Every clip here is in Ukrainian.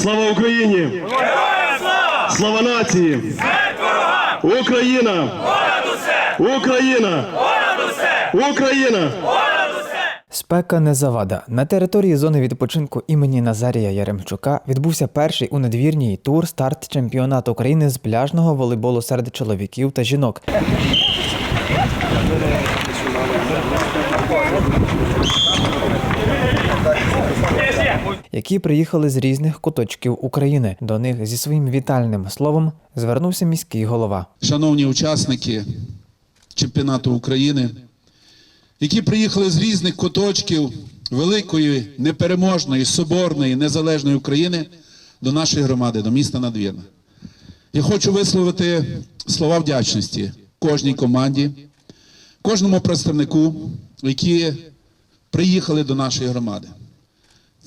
Слава Україні! Слава нації! Україна! Україна! Україна! Спека не завада. На території зони відпочинку імені Назарія Яремчука відбувся перший у надвірній тур старт чемпіонату України з пляжного волейболу серед чоловіків та жінок. Які приїхали з різних куточків України. До них зі своїм вітальним словом звернувся міський голова. шановні учасники чемпіонату України, які приїхали з різних куточків великої, непереможної, соборної, незалежної України до нашої громади, до міста Надвірна. Я хочу висловити слова вдячності кожній команді, кожному представнику, які приїхали до нашої громади.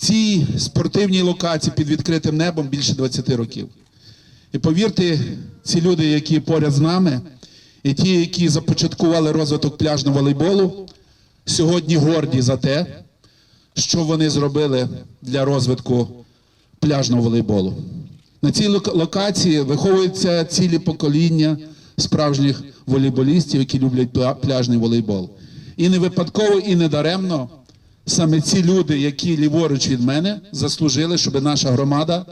Цій спортивній локації під відкритим небом більше 20 років. І повірте, ці люди, які поряд з нами, і ті, які започаткували розвиток пляжного волейболу, сьогодні горді за те, що вони зробили для розвитку пляжного волейболу. На цій локації виховуються цілі покоління справжніх волейболістів, які люблять пляжний волейбол. І не випадково, і не даремно саме ці люди, які ліворуч від мене, заслужили, щоб наша громада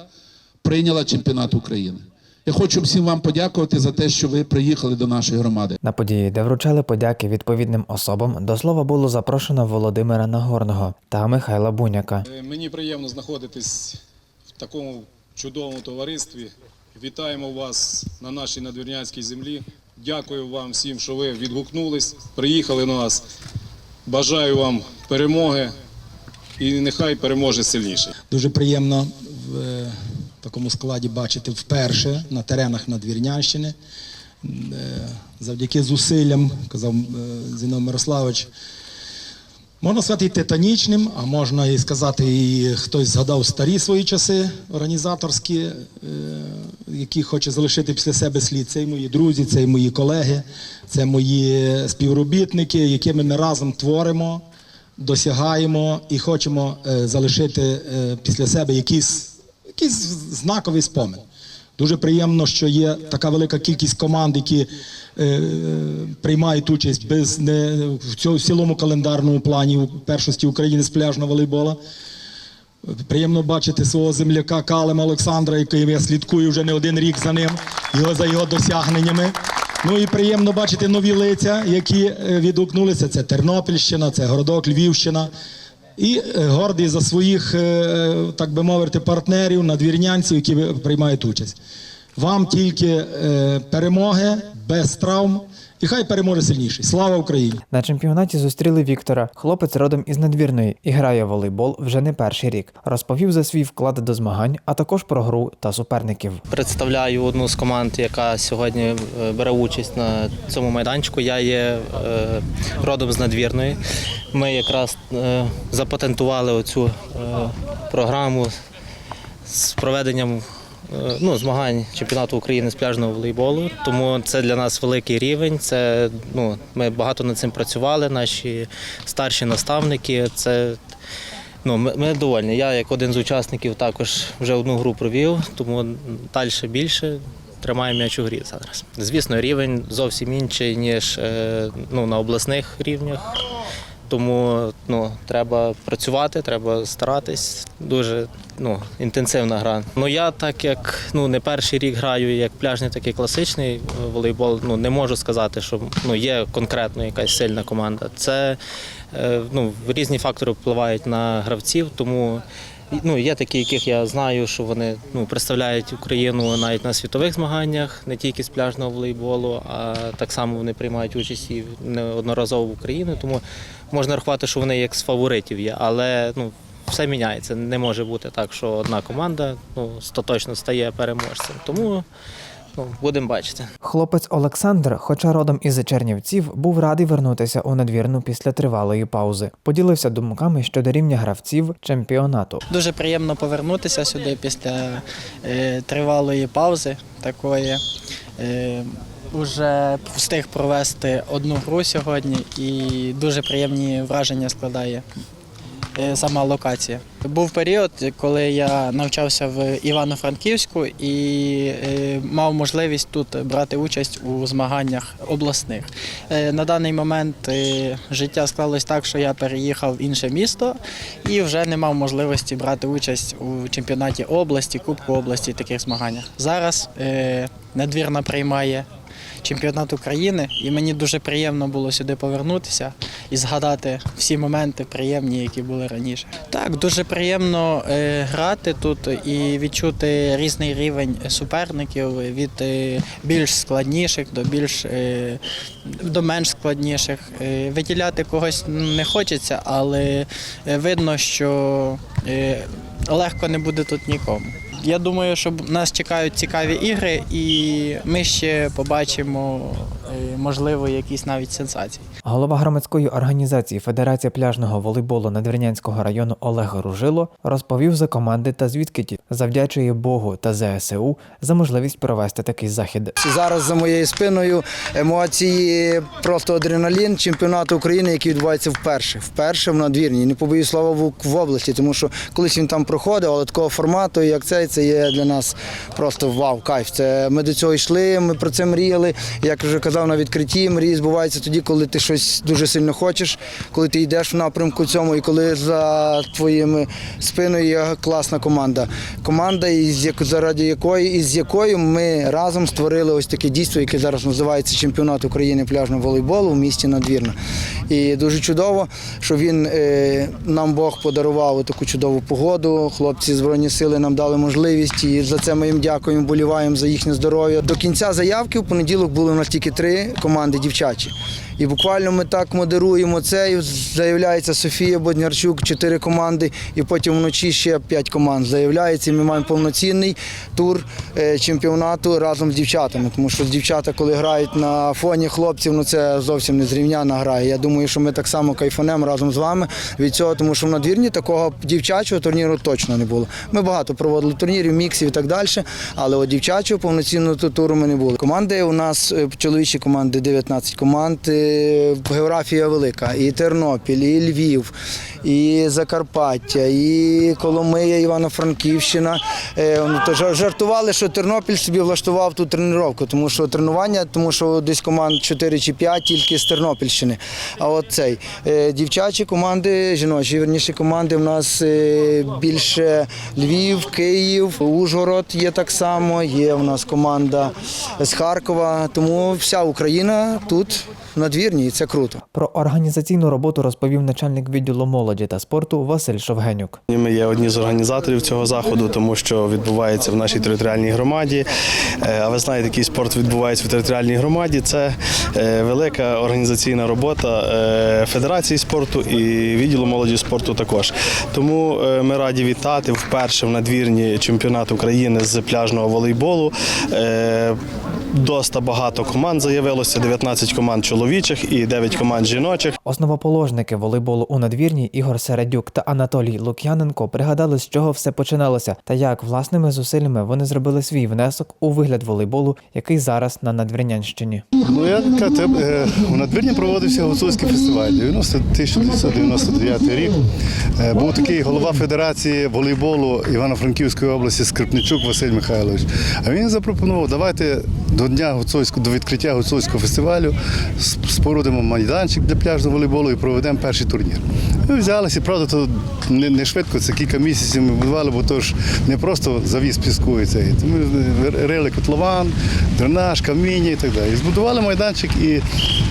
прийняла чемпіонат України. Я хочу всім вам подякувати за те, що ви приїхали до нашої громади. На події, де вручали подяки відповідним особам, до слова було запрошено Володимира Нагорного та Михайла Буняка. Е, Мені приємно знаходитись в такому чудовому товаристві. Вітаємо вас на нашій надвірнянській землі. Дякую вам всім, що ви відгукнулись, приїхали до нас. Бажаю вам перемоги і нехай переможе сильніше. Дуже приємно в е, такому складі бачити вперше на теренах Надвірнянщини. Е, Завдяки зусиллям, казав е, Зіно Мирославович, можна сказати, і титанічним, а можна і сказати, і хтось згадав старі свої часи організаторські, е, які хоче залишити після себе слід. Це і мої друзі, це і мої колеги, це мої співробітники, якими ми разом творимо досягаємо і хочемо е, залишити е, після себе якийсь, якийсь знаковий спомин. Дуже приємно, що є така велика кількість команд, які е, е, приймають участь без не в цьому цілому календарному плані у першості України з пляжного волейбола. Приємно бачити свого земляка Калема Олександра, який я слідкую вже не один рік за ним, його за його досягненнями. Ну і приємно бачити нові лиця, які е, відгукнулися. Це Тернопільщина, це городок Львівщина. І е, гордий за своїх, е, так би мовити, партнерів, надвірнянців, які приймають участь. Вам тільки е, перемоги без травм, і хай переможе сильніший. Слава Україні! На чемпіонаті зустріли Віктора. Хлопець родом із надвірної і грає в волейбол вже не перший рік. Розповів за свій вклад до змагань, а також про гру та суперників. Представляю одну з команд, яка сьогодні е, бере участь на цьому майданчику. Я є е, родом з надвірної. Ми якраз е, запатентували оцю е, програму з проведенням ну, змагань чемпіонату України з пляжного волейболу. Тому це для нас великий рівень. Це ну, ми багато над цим працювали. Наші старші наставники. Це Ну, ми, ми довольні. Я як один з учасників також вже одну гру провів, тому далі більше. Тримаю м'яч у грі зараз. Звісно, рівень зовсім інший, ніж е, ну, на обласних рівнях. Тому ну, треба працювати, треба старатись. Дуже ну, інтенсивна гра. Ну я так як ну, не перший рік граю як пляжний, так і класичний волейбол, ну не можу сказати, що ну, є конкретно якась сильна команда. Це е, ну, різні фактори впливають на гравців, тому ну, є такі, яких я знаю, що вони ну, представляють Україну навіть на світових змаганнях, не тільки з пляжного волейболу, а так само вони приймають участь і неодноразово в Україні. Тому можна рахувати, що вони як з фаворитів є, але ну, все міняється. Не може бути так, що одна команда ну, остаточно стає переможцем. Тому будемо бачити. Хлопець Олександр, хоча родом із Чернівців, був радий вернутися у надвірну після тривалої паузи. Поділився думками щодо рівня гравців чемпіонату. Дуже приємно повернутися сюди після е, тривалої паузи такої. Е, Уже встиг провести одну гру сьогодні і дуже приємні враження складає сама локація. Був період, коли я навчався в Івано-Франківську і е, мав можливість тут брати участь у змаганнях обласних. Е, На даний момент е, життя склалось так, що я переїхав в інше місто і вже не мав можливості брати участь у чемпіонаті області, Кубку області, таких змаганнях. Зараз е, надвірна приймає чемпіонат України, і мені дуже приємно було сюди повернутися і згадати всі моменти приємні, які були раніше. Так, дуже приємно е, грати тут і відчути різний рівень суперників від е, більш складніших до більш е, до менш складніших. Виділяти когось не хочеться, але видно, що легко не буде тут нікому. Я думаю, що нас чекають цікаві ігри, і ми ще побачимо, можливо, якісь навіть сенсації. Голова громадської організації Федерація пляжного волейболу Надвірнянського району Олег Ружило розповів за команди та звідки ті завдячує Богу та ЗСУ за можливість провести такий захід. Зараз за моєю спиною емоції, просто адреналін чемпіонату України, який відбувається вперше. Вперше в надвірні. Не побоюсь слова в, в області, тому що колись він там проходив, але такого формату, як цей, це є для нас просто вау, кайф. Це ми до цього йшли, ми про це мріяли. Як вже казав на відкритті, мрії збуваються тоді, коли ти щось дуже сильно хочеш, коли ти йдеш в напрямку цьому, і коли за твоїми спиною є класна команда. Команда, заради якої із якою ми разом створили ось таке дійство, яке зараз називається чемпіонат України пляжного волейболу в місті Надвірна. І дуже чудово, що він е, нам Бог подарував таку чудову погоду. Хлопці Збройні сили нам дали можливість, і за це ми їм дякуємо, боліваємо за їхнє здоров'я. До кінця заявки в понеділок були у нас тільки три команди дівчачі. І буквально ми так модеруємо це. і Заявляється Софія Боднярчук, чотири команди, і потім вночі ще п'ять команд заявляється. І ми маємо повноцінний тур е, чемпіонату разом з дівчатами. Тому що дівчата, коли грають на фоні хлопців, ну це зовсім не зрівняна гра. Я думаю, що ми так само кайфанемо разом з вами від цього, тому що в надвірні такого дівчачого турніру точно не було. Ми багато проводили турнірів, міксів і так далі, але от дівчачого повноцінного туру ми не були. Команди у нас е, чоловічі команди 19 команд. е, Географія велика. І Тернопіль, і Львів, і Закарпаття, і Коломия, Івано-Франківщина. Е, ну, жартували, що Тернопіль собі влаштував ту тренування, тому що тренування, тому що десь команд 4 чи 5 тільки з Тернопільщини. А от цей е, дівчачі команди, жіночі верніше команди. У нас більше Львів, Київ, Ужгород є так само. Є у нас команда з Харкова. Тому вся Україна тут в надвірні, і це круто. Про організаційну роботу розповів начальник відділу молоді та спорту Василь Шовгенюк. Ми є одні з організаторів цього заходу, тому що відбувається в нашій територіальній громаді. Е, А ви знаєте, який спорт відбувається в територіальній громаді. Це е, велика організаційна робота е, Федерації спорту і відділу молоді спорту також. Тому ми раді вітати вперше в надвірні чемпіонат України з пляжного волейболу. Доста багато команд заявилося: 19 команд чоловічих і 9 команд жіночих. Основоположники волейболу у надвірні Ігор Середюк та Анатолій Лук'яненко пригадали, з чого все починалося, та як власними зусиллями вони зробили свій внесок у вигляд волейболу, який зараз на Надвірнянщині. Ну, я така, е, у надвірні проводився гуцульський фестиваль 90 1999 рік. Е, Був такий голова Федерації волейболу Івано-Франківської області Скрипничук Василь Михайлович. А він запропонував, давайте до дня гуцульського, до відкриття гуцульського фестивалю спорудимо майданчик для пляжного волейболу і проведемо перший турнір. Ми взялися, правда, то не, не швидко, це кілька місяців ми будували, бо то ж не просто завіз піску і цей. Ми рили котлован, дренаж, каміння і так далі. Збудували майданчик, і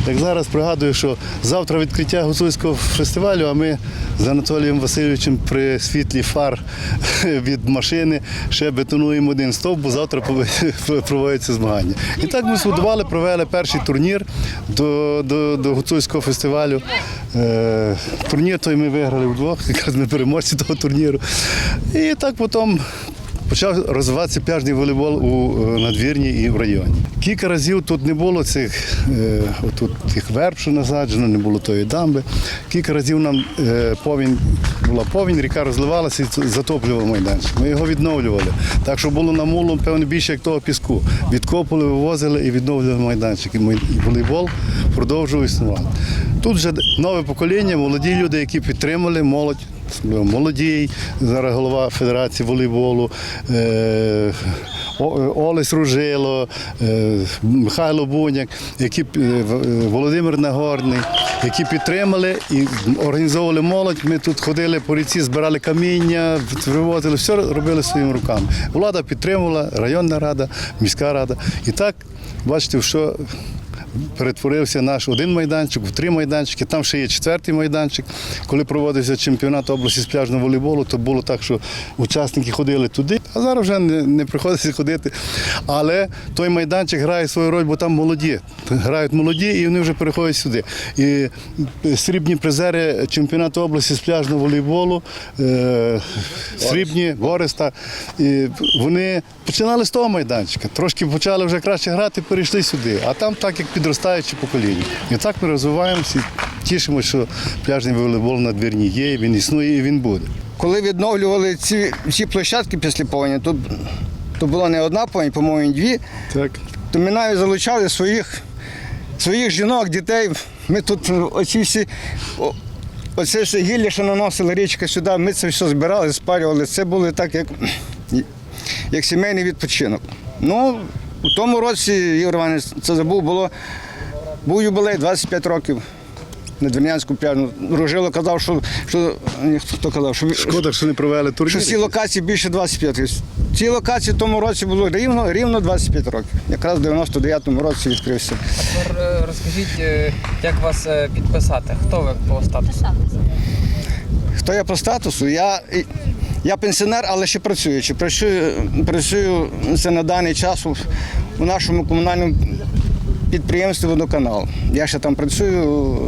як зараз пригадую, що завтра відкриття гуцульського фестивалю, а ми з Анатолієм Васильовичем при світлі фар від машини ще бетонуємо один стовп, бо завтра проводяться змагання. І так ми збудували, провели перший турнір до, до, до гуцульського фестивалю. Е, турнір той ми виграли вдвох, якраз ми переможці того турніру. І так потім почав розвиватися пляжний волейбол у е, надвірні і в районі. Кілька разів тут не було цих е, отут тих верб, що насаджено, не було тої дамби. Кілька разів нам е, повінь була повінь, ріка розливалася і затоплював майданчик. Ми його відновлювали. Так що було намуло, певно, більше як того піску. Відкопували, вивозили і відновлювали майданчик. І волейбол продовжував існувати. Тут вже нове покоління, молоді люди, які підтримали молодь. Молодій, зараз голова Федерації волейболу, е, Олесь Ружило, е, Михайло Буняк, які е, Володимир Нагорний, які підтримали і організовували молодь. Ми тут ходили по ріці, збирали каміння, вивозили, все робили своїми руками. Влада підтримувала, районна рада, міська рада. І так, бачите, що перетворився наш один майданчик в три майданчики. Там ще є четвертий майданчик. Коли проводився чемпіонат області з пляжного волейболу, то було так, що учасники ходили туди, а зараз вже не, не приходиться ходити. Але той майданчик грає свою роль, бо там молоді. Грають молоді і вони вже переходять сюди. І срібні призери чемпіонату області з пляжного волейболу, е, срібні, Гореста. Вони починали з того майданчика. Трошки почали вже краще грати, перейшли сюди. А там так, як підростаючі покоління. І так ми розвиваємося і тішимося, що пляжний волейбол на двірні є, він існує і він буде. Коли відновлювали ці, ці площадки після повені, тут то була не одна повінь, по-моєму, дві, Так. то ми навіть залучали своїх, своїх жінок, дітей. Ми тут оці всі. Оце все гілля, що наносили річка сюди, ми це все збирали, спарювали. Це було так, як, як сімейний відпочинок. Ну, у тому році, Ігор Іванович, це забув, було, був юбилей 25 років. На Двірнянську пляжну. Ружило казав, що, що ніхто хто казав, що, Шкода, що не провели турнір. що всі локації більше 25 років. Ці локації в тому році було рівно, рівно 25 років. Якраз в 99-му році відкрився. Розкажіть, е, як вас е, підписати? Хто ви по статусу? Хто я по статусу? Я, я пенсіонер, але ще працюючи. Працюю, працюю це на даний час у, у нашому комунальному підприємстві водоканал. Я ще там працюю,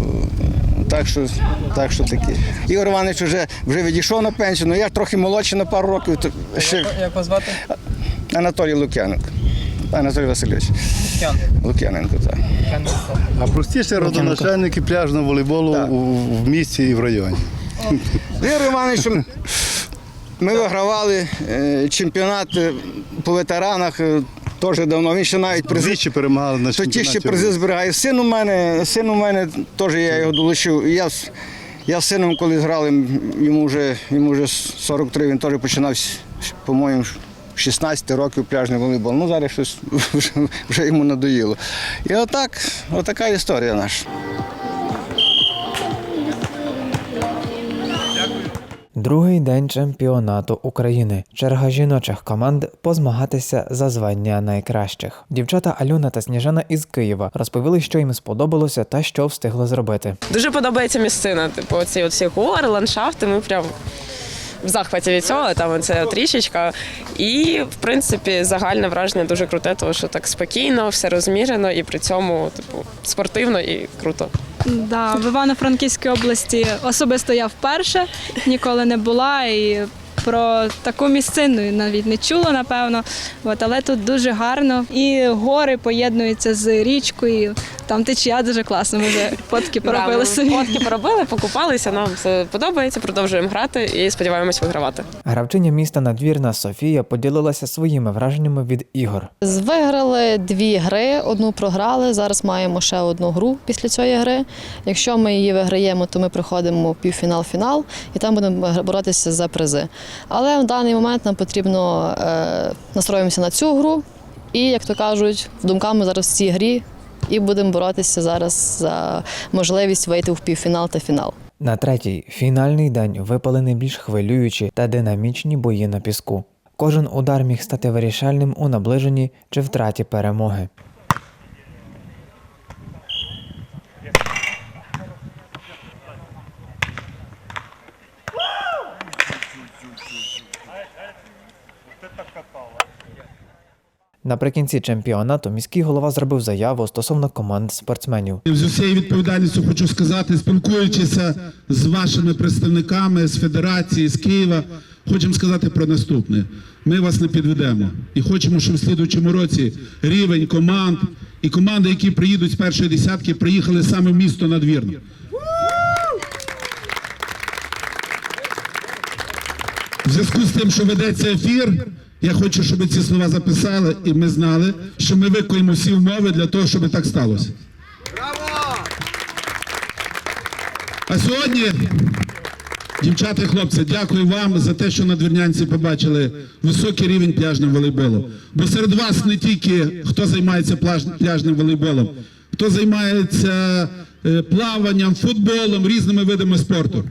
так що, так що таке. Ігор Іванович вже, вже відійшов на пенсію, але я трохи молодший на пару років. то Ще Як вас звати? Анатолій Лук'яненко. Анатолій Васильович. Кян. Лук'яненко, так. А простіше родоначальники пляжного волейболу у, в місті і в районі. Ігор Іванович, ми вигравали е, чемпіонат е, по ветеранах е, теж давно. Він ще навіть призи. Двічі перемагали на чемпіонаті. ще призи зберігає. Син у мене, син у мене теж я його долучив. Я, я з сином, коли грали, йому вже, йому вже 43, він теж починав, по-моєму, 16 років пляжний волейбол. Ну зараз щось вже, вже йому надоїло. І отак, отака історія наша. Другий день чемпіонату України. Черга жіночих команд позмагатися за звання найкращих. Дівчата Альона та Сніжана із Києва розповіли, що їм сподобалося та що встигли зробити. Дуже подобається місцина. Типу, ці всі гори, ландшафти. Ми прям в захваті від цього, там оце от річечка. І, в принципі, загальне враження дуже круте, тому що так спокійно, все розмірено і при цьому, типу, спортивно і круто. Да, в Івано-Франківській області особисто я вперше ніколи не була і про таку місцину навіть не чула, напевно. От, але тут дуже гарно. І гори поєднуються з річкою. Там течія дуже класно. Ми вже фотки поробили собі. Фотки поробили, покупалися, нам все подобається, продовжуємо грати і сподіваємось вигравати. Гравчиня міста Надвірна Софія поділилася своїми враженнями від ігор. Виграли дві гри, одну програли. Зараз маємо ще одну гру після цієї гри. Якщо ми її виграємо, то ми приходимо в півфінал-фінал і там будемо боротися за призи. Але в даний момент нам потрібно е, настроїмося на цю гру. І, як то кажуть, думками зараз в цій грі і будемо боротися зараз за можливість вийти в півфінал та фінал. На третій фінальний день випали найбільш хвилюючі та динамічні бої на піску. Кожен удар міг стати вирішальним у наближенні чи втраті перемоги. Наприкінці чемпіонату міський голова зробив заяву стосовно команд спортсменів. З усією відповідальністю хочу сказати, спілкуючися з вашими представниками з федерації, з Києва, хочемо сказати про наступне. Ми вас не підведемо і хочемо, щоб в слідуючому році рівень команд і команди, які приїдуть з першої десятки, приїхали саме в місто надвірно. В зв'язку з тим, що ведеться ефір, я хочу, щоб ці слова записали, і ми знали, що ми виконуємо всі умови для того, щоб так сталося. А сьогодні Дівчата і хлопці, дякую вам за те, що надвірнянці побачили високий рівень пляжного волейболу. Бо серед вас не тільки хто займається пляжним волейболом, хто займається е, плаванням, футболом, різними видами спорту.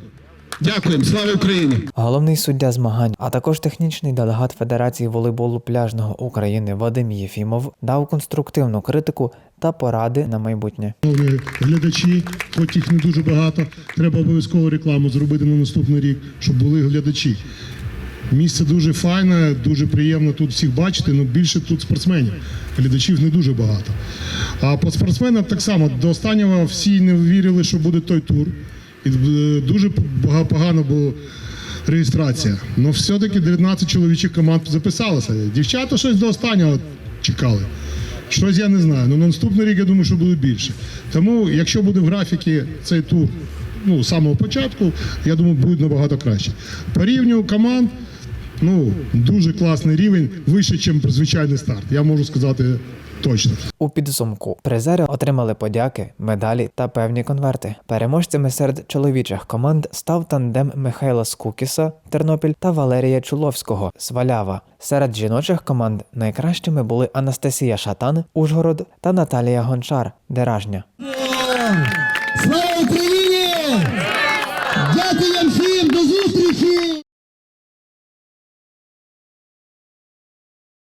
Дякуємо, слава Україні! Головний суддя змагань, а також технічний делегат Федерації волейболу пляжного України Вадим Єфімов дав конструктивну критику та поради на майбутнє. Глядачі, хоч їх не дуже багато, треба обов'язково рекламу зробити на наступний рік, щоб були глядачі. Місце дуже файне, дуже приємно тут всіх бачити, але більше тут спортсменів. Глядачів не дуже багато. А по спортсменам так само до останнього всі не вірили, що буде той тур. І е, дуже погано було. реєстрація. Але все-таки 19 чоловічих команд записалося. Дівчата щось до останнього чекали. Щось я не знаю. Ну на наступний рік я думаю, що буде більше. Тому, якщо буде в графіки цей тур ну, з самого початку, я думаю, буде набагато краще. По рівню команд, ну, дуже класний рівень, вище, ніж звичайний старт. Я можу сказати точно. У підсумку призери отримали подяки, медалі та певні конверти. Переможцями серед чоловічих команд став тандем Михайла Скукіса Тернопіль та Валерія Чуловського Свалява. Серед жіночих команд найкращими були Анастасія Шатан Ужгород та Наталія Гончар Деражня. Слава Україні!